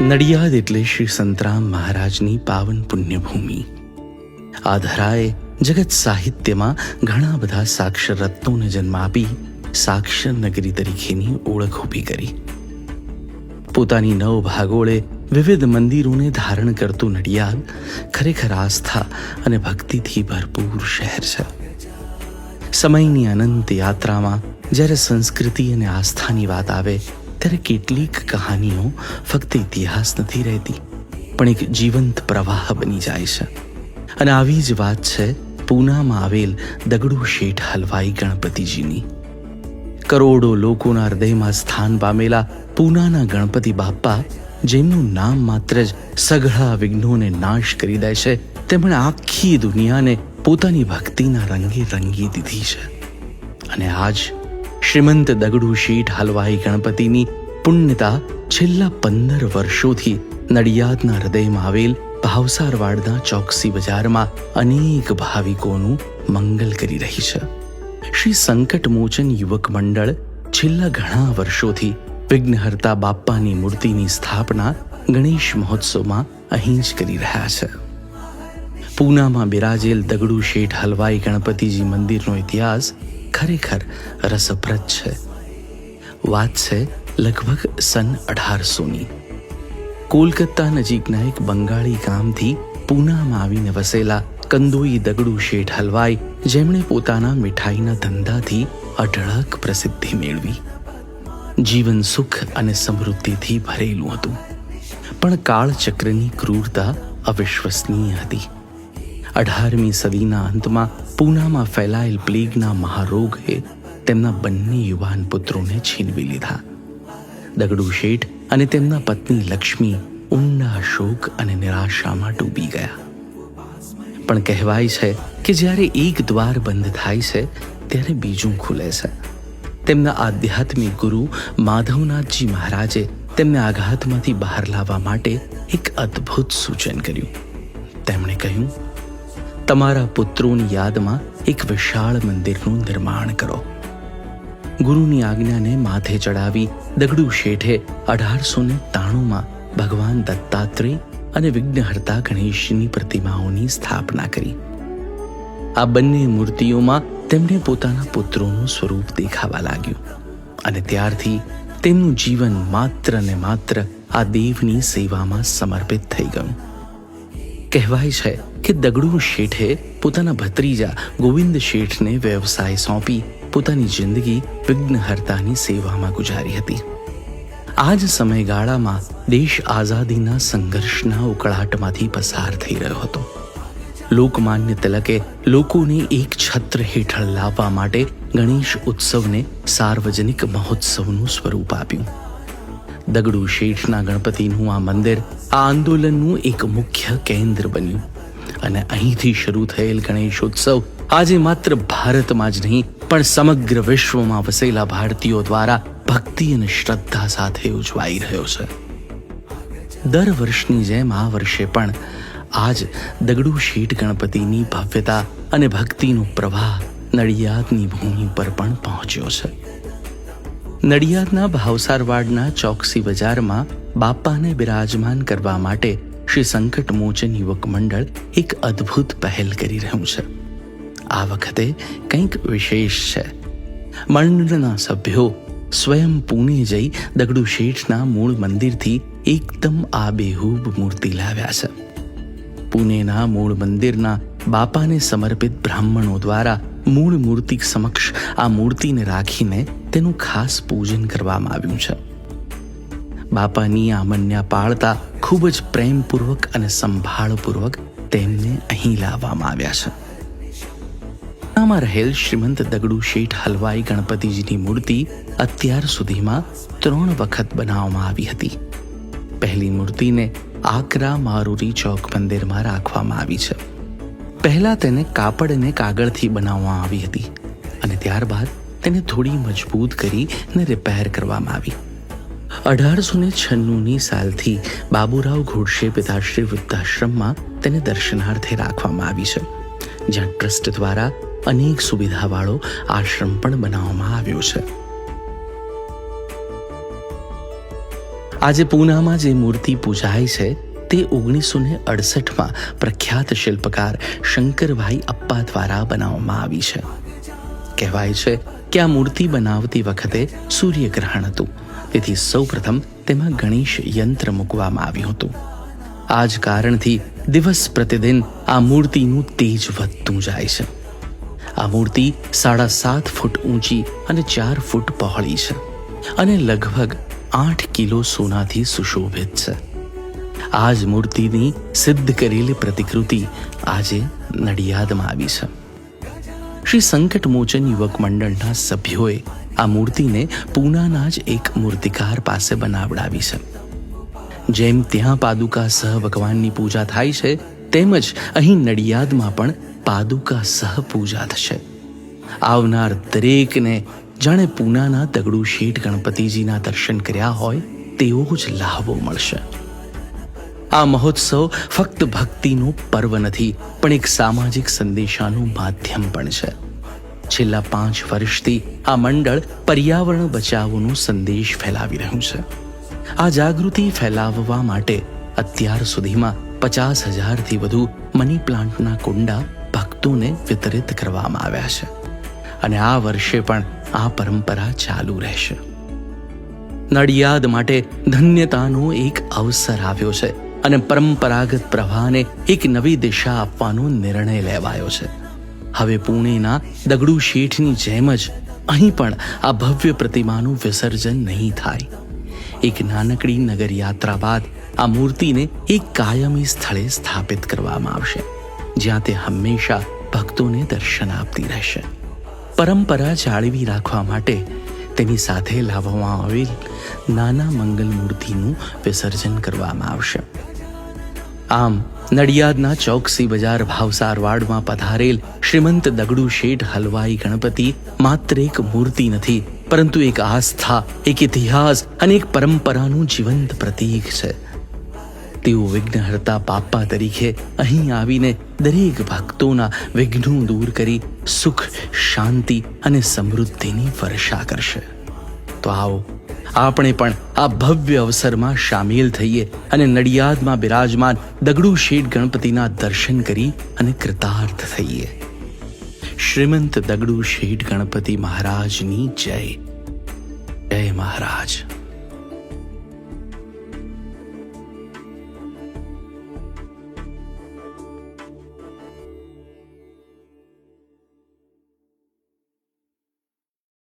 નડિયાદ એટલે શ્રી સંતરામ મહારાજની પાવન પુણ્યભૂમિ. આ ધરાએ જગત સાહિત્યમાં ઘણા બધા સાક્ષર રત્નોને જન્મ આપી સાક્ષર નગરી તરીકેની ઓળખ ઊભી કરી. પોતાની નવ ભાગોળે વિવિધ મંદિરોને ધારણ કરતું નડિયાદ ખરેખર આસ્થા અને ભક્તિથી ભરપૂર શહેર છે. સમયની અનંત યાત્રામાં જ્યારે સંસ્કૃતિ અને આસ્થાની વાત આવે ત્યારે કેટલીક કહાનીઓ ફક્ત ઇતિહાસ નથી રહેતી, પણ એક જીવંત પ્રવાહ બની જાય છે. અને આવી જ વાત છે પૂનામાં આવેલ દગડુ શેઠ હલવાઈ ગણપતિજીની. કરોડો લોકોના હૃદયમાં સ્થાન પામેલા પૂનાના ગણપતિ બાપ્પા, જેમનું નામ માત્ર જ સઘળા વિઘ્નોને નાશ કરી દે છે, તેમણે આખી દુનિયાને પોતાની ભક્તિના રંગે રંગી દીધી છે. અને આજ શ્રીમંત દગડુ શેઠ હલવાઈ ગણપતિની પુણ્યતા છેલ્લા પંદર વર્ષોથી નડિયાદના હૃદયમાં આવેલ ભાવસારવાડના ચોકસી બજારમાં અનેક ભાવિકોનું મંગલ કરી રહી છે. શ્રી સંકટમોચન યુવક મંડળ છેલ્લા ઘણા વર્ષોથી વિઘ્નહર્તા બાપ્પાની મૂર્તિની સ્થાપના ગણેશ મહોત્સવમાં અહીં જ કરી રહ્યા છે. પૂનામાં બિરાજેલ દગડુ શેઠ હલવાઈ ગણપતિજી મંદિરનો ઇતિહાસ ખરેખર રસપ્રદ છે. વાત છે લગભગ સન અઢારસોની. કોલકાતા નજીકના એક બંગાળી ગામથી પૂનામાં આવીને વસેલા કંદોઈ દગડુ શેઠ હલવાઈ જેમણે પોતાના મીઠાઈના ધંધાથી અઢળક પ્રસિદ્ધિ મેળવી. જીવન સુખ અને સમૃદ્ધિથી ભરેલું હતું. પણ કાળચક્રની ક્રૂરતા અવિશ્વસનીય હતી. અઢારમી સદીના અંતમાં પૂનામાં ફેલાયેલ પ્લેગના મહારોગે તેમના બંને યુવાન પુત્રોને છીનવી લીધા. દગડુ શેઠ અને તેમના પત્ની લક્ષ્મી ઊંડા શોક અને નિરાશામાં ડૂબી ગયા. પણ કહેવાય છે કે જ્યારે એક દ્વાર બંધ થાય છે, ત્યારે બીજું ખુલે છે. તેમના આધ્યાત્મિક ગુરુ માધવનાથજી મહારાજે તેમને આઘાતમાંથી બહાર લાવવા માટે એક અદ્ભુત સૂચન કર્યું. તેમણે કહ્યું તમારા પુત્રોની યાદમાં એક વિશાળ મંદિરનું નિર્માણ કરો. ગુરુની આજ્ઞાને માથે ચડાવી દગડુ શેઠે અઢારસો ને ત્રાણુંમાં ભગવાન દત્તાત્રેય અને વિઘ્નહર્તા ગણેશની પ્રતિમાઓની સ્થાપના કરી. આ બંને મૂર્તિઓમાં તેમને પોતાના પુત્રોનું સ્વરૂપ દેખાવા લાગ્યું અને ત્યારથી તેમનું જીવન માત્ર ને માત્ર આ દેવની સેવામાં સમર્પિત થઈ ગયું. કહેવાય છે કે દગડુ શેઠે પોતાના ભત્રીજા ગોવિંદ શેઠને વ્યવસાય સોંપી પોતાની જિંદગી વિઘ્નહર્તાની સેવામાં ગુજારી હતી. આ જ સમયગાળામાં દેશ આઝાદીના સંઘર્ષના ઉકળાટમાંથી પસાર થઈ રહ્યો હતો. લોકમાન્ય તિલકે લોકોને એક છત્ર હેઠળ લાવવા માટે ગણેશ ઉત્સવને સાર્વજનિક મહોત્સવનું સ્વરૂપ આપ્યું. દગડુ શેઠના ગણપતિનું આ મંદિર આ આંદોલનનું એક મુખ્ય કેન્દ્ર બન્યું અને અહીંથી શરૂ થયેલ ગણેશોત્સવ આજે માત્ર ભારતમાં જ નહીં, પણ સમગ્ર વિશ્વમાં વસેલા ભારતીયો દ્વારા ભક્તિ અને શ્રદ્ધા સાથે ઉજવાઈ રહ્યો છે. દર વર્ષની જેમ આ વર્ષે પણ આજ દગડુ શેઠ ગણપતિની ભવ્યતા અને ભક્તિનો પ્રવાહ નડિયાદની ભૂમિ પર પણ પહોંચ્યો છે. નડિયાદના ભાવસારવાડના ચોકસી બજારમાં બાપાને બિરાજમાન કરવા માટે શ્રી સંકટ મોચન યુવક મંડળ એક અદ્ભુત પહેલ કરી રહ્યું છે. આ વખતે કંઈક વિશેષ છે. મંડળના સભ્યો સ્વયં પુણે જઈ દગડુ શેઠના મૂળ મંદિરથી એકદમ આબેહૂબ મૂર્તિ લાવ્યા છે. પુણેના મૂળ મંદિરના બાપાને સમર્પિત બ્રાહ્મણો દ્વારા મૂળ મૂર્તિ સમક્ષ આ મૂર્તિને રાખીને તેનું ખાસ પૂજન કરવામાં આવ્યું છે. બાપાની આમન્યા પાળતા ખૂબ જ પ્રેમપૂર્વક અને સંભાળપૂર્વક તેમને અહીં લાવવામાં આવ્યા છે. આમાં રહેલ શ્રીમંત દગડુ શેઠ હલવાઈ ગણપતિજીની મૂર્તિ અત્યાર સુધીમાં ત્રણ વખત બનાવવામાં આવી હતી. પહેલી મૂર્તિને આકરા મારુરી ચોક મંદિરમાં રાખવામાં આવી છે. પહેલા તેને કાપડ અને કાગળથી બનાવવામાં આવી હતી અને ત્યારબાદ તેને થોડી મજબૂત કરીને રિપેર કરવામાં આવી. અઢારસો ને છન્નુની સાલથી બાબુરાવ ઘોડશે પિતાશ્રી વૃદ્ધાશ્રમમાં તેને દર્શનાર્થે રાખવામાં આવી છે, જ્યાં ટ્રસ્ટ દ્વારા અનેક સુવિધાવાળો આશ્રમ પણ બનાવવામાં આવ્યો છે. આજે પૂનામાં જે મૂર્તિ પૂજાય છે, તે ઓગણીસો ને અડસઠમાં પ્રખ્યાત શિલ્પકાર શંકરભાઈ અપ્પા દ્વારા બનાવવામાં આવી છે. કહેવાય છે કે આ મૂર્તિ બનાવતી વખતે સૂર્યગ્રહણ હતું. તેથી સૌપ્રથમ તેમાં ગણેશ યંત્ર મૂકવામાં આવ્યું હતું. આ જ કારણથી દિવસ પ્રતિદિન આ મૂર્તિનું તેજ વધતું જાય છે. આ મૂર્તિ સાડા સાત ફૂટ ઊંચી અને ચાર ફૂટ પહોળી છે અને લગભગ આઠ કિલો સોનાથી સુશોભિત છે. આ જ મૂર્તિની સિદ્ધ કરેલી પ્રતિકૃતિ આજે નડિયાદમાં આવી છે. શ્રી સંકટ મોચન યુવક મંડળના સભ્યોએ આ મૂર્તિને પૂનાના જ એક મૂર્તિકાર પાસે બનાવડાવી છે. જેમ ત્યાં પાદુકા સહ ભગવાનની પૂજા થાય છે તેમજ અહીં નડિયાદમાં પણ પાદુકા સહ પૂજા થશે. આવનાર દરેકને જાણે પૂનાના તગડુ શેઠ ગણપતિજીના દર્શન કર્યા હોય, તેવો જ લાહવો મળશે. આ મહોત્સવ ફક્ત ભક્તિનું પર્વ નથી, પણ એક સામાજિક સંદેશાનું માધ્યમ પણ છે. છેલ્લા પાંચ વર્ષથી આ મંડળ પર્યાવરણ બચાવોનો સંદેશ ફેલાવી રહ્યું છે. આ જાગૃતિ ફેલાવવા માટે અત્યાર સુધીમાં પચાસ હજારથી વધુ મની પ્લાન્ટના કુંડા ભક્તોને વિતરિત કરવામાં આવ્યા છે. અને આ વર્ષે પણ આ પરંપરા ચાલુ રહેશે. નડિયાદ માટે ધન્યતાનો એક અવસર આવ્યો છે અને પરંપરાગત પ્રવાહને એક નવી દિશા આપવાનો નિર્ણય લેવાયો છે. હવે પુણેના દગડુ શેઠની જેમ જ અહીં પણ આ ભવ્ય પ્રતિમાનું વિસર્જન નહીં થાય. એક નાનકડી નગર યાત્રા બાદ આ મૂર્તિને એક કાયમી સ્થળે સ્થાપિત કરવામાં આવશે, જ્યાં તે હંમેશા ભક્તોને દર્શન આપતી રહેશે. પરંપરા જાળવી રાખવા માટે તેની સાથે લાવવામાં આવેલ નાના મંગલ મૂર્તિનું વિસર્જન કરવામાં આવશે. આમ નડિયાદના ચોકસી બજાર ભાવસાર વાડમાં પધારેલ શ્રીમંત દગડુ શેઠ હલવાઈ ગણપતિ માત્ર એક મૂર્તિ નથી, પરંતુ એક આસ્થા, એક ઇતિહાસ અને એક પરંપરાનું જીવંત પ્રતીક છે. તેઓ વિઘ્નહર્તા બાપા તરીકે અહીં આવીને દરેક ભક્તોના વિઘ્નો દૂર કરી સુખ, શાંતિ અને સમૃદ્ધિની વર્ષા કરશે. તો આવો આપણે પણ આ ભવ્ય અવસરમાં સામેલ થઈએ અને નડિયાદમાં બિરાજમાન દગડુ શેઠ ગણપતિના દર્શન કરી અને કૃતાર્થ થઈએ. શ્રીમંત દગડુ શેઠ ગણપતિ મહારાજની જય. જય મહારાજ.